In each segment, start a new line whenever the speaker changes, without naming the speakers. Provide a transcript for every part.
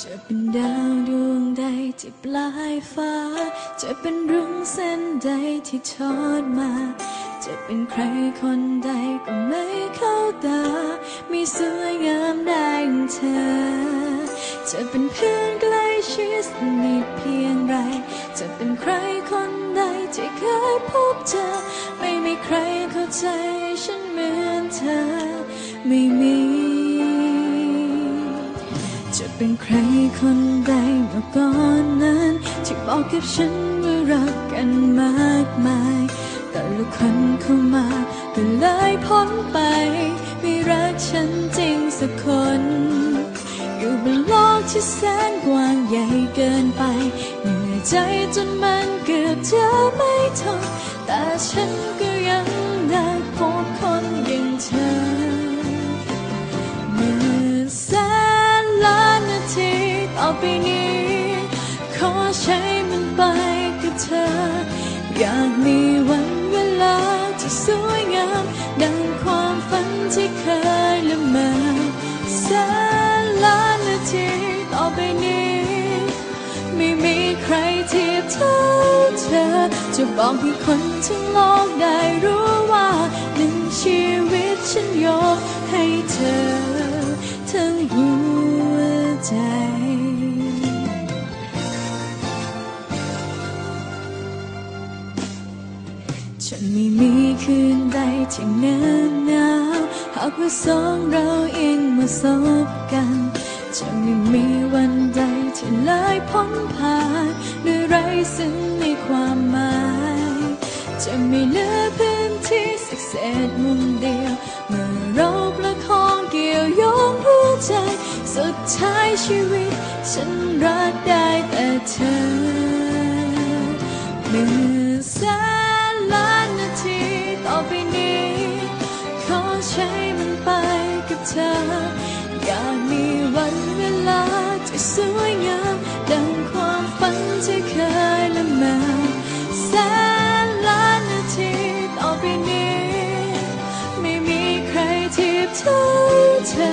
จะเป็นดาวดวงใดที่ปลายฟ้า จะเป็นรุ่งเส้นใดที่ทอดมา จะเป็นใครคนใดก็ไม่เข้าตามีสวยงามได้อย่างเธอ จะเป็นเพื่อนใกล้ชิดสนิทเพียงไร จะเป็นใครคนใดที่เคยพบเจอ ไม่มีใครเข้าใจฉันเหมือนเธอ ไม่มี จะเป็นใครคนใดเมื่อก่อนนั้น ที่บอกกับฉันว่ารักกันมากมาย แต่ละคนเข้ามาก็เลยพ้นไป ไม่รักฉันจริงสักคน อยู่บนโลกที่แสนกว้างใหญ่เกินไป เหนื่อยใจจนมันเกือบจะไม่ ไปนี้ ขอใช้มันไปกับเธอ อยากมีวันเวลาที่สวยงาม ดังความฝันที่เคยละเมอแสนล้านนาทีต่อไปนี้ ไม่มีใครเทียบเท่าเธอ จะบอกให้คนทั้งโลกได้รู้ว่าหนึ่งชีวิตฉันยกให้เธอทั้งหัว จะไม่มีคืนใดที่เหนื่อยหนาวหากว่าสองเราเองมาสบกัน จะไม่มีวันใดที่เลยพ้นผ่านด้วยไรซึ่งในความหมาย จะไม่เหลือพื้นที่สักเศษมุมเดียว เมื่อเราประคองเกี่ยวโยงหัวใจ สุดท้ายชีวิต ฉันรักได้แต่เธอเมื่อ เธอ อยากมีวันเวลาที่สวยงามดังความฝันที่เคยละเมอแสนล้านนาทีต่อไปนี้ ไม่มีใครเทียบเท่าเธอ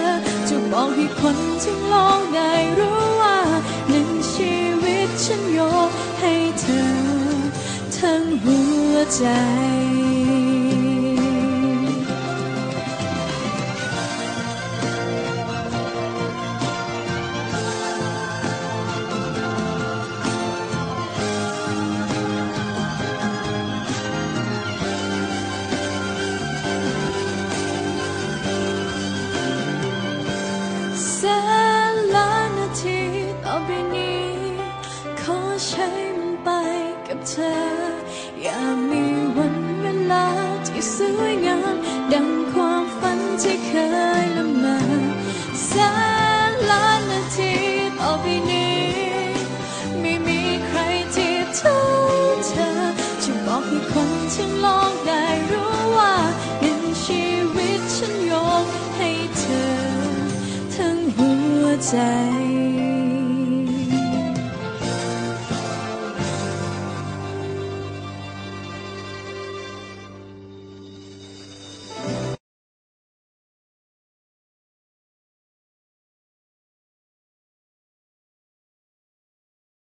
จะบอกให้คนทั้งโลกได้รู้ว่าหนึ่งชีวิตฉันยกให้เธอ ทั้งหัวใจ ใช้มันไปกับเธอ อยากมีวันเวลาที่สวยงามดังความฝันที่เคยละเมอแสนล้านนาทีต่อไปนี้ ไม่มีใครเทียบเท่าเธอจะบอกให้คนทั้งโลกได้รู้ว่าหนึ่งชีวิตฉันยกให้เธอ ทั้งหัวใจ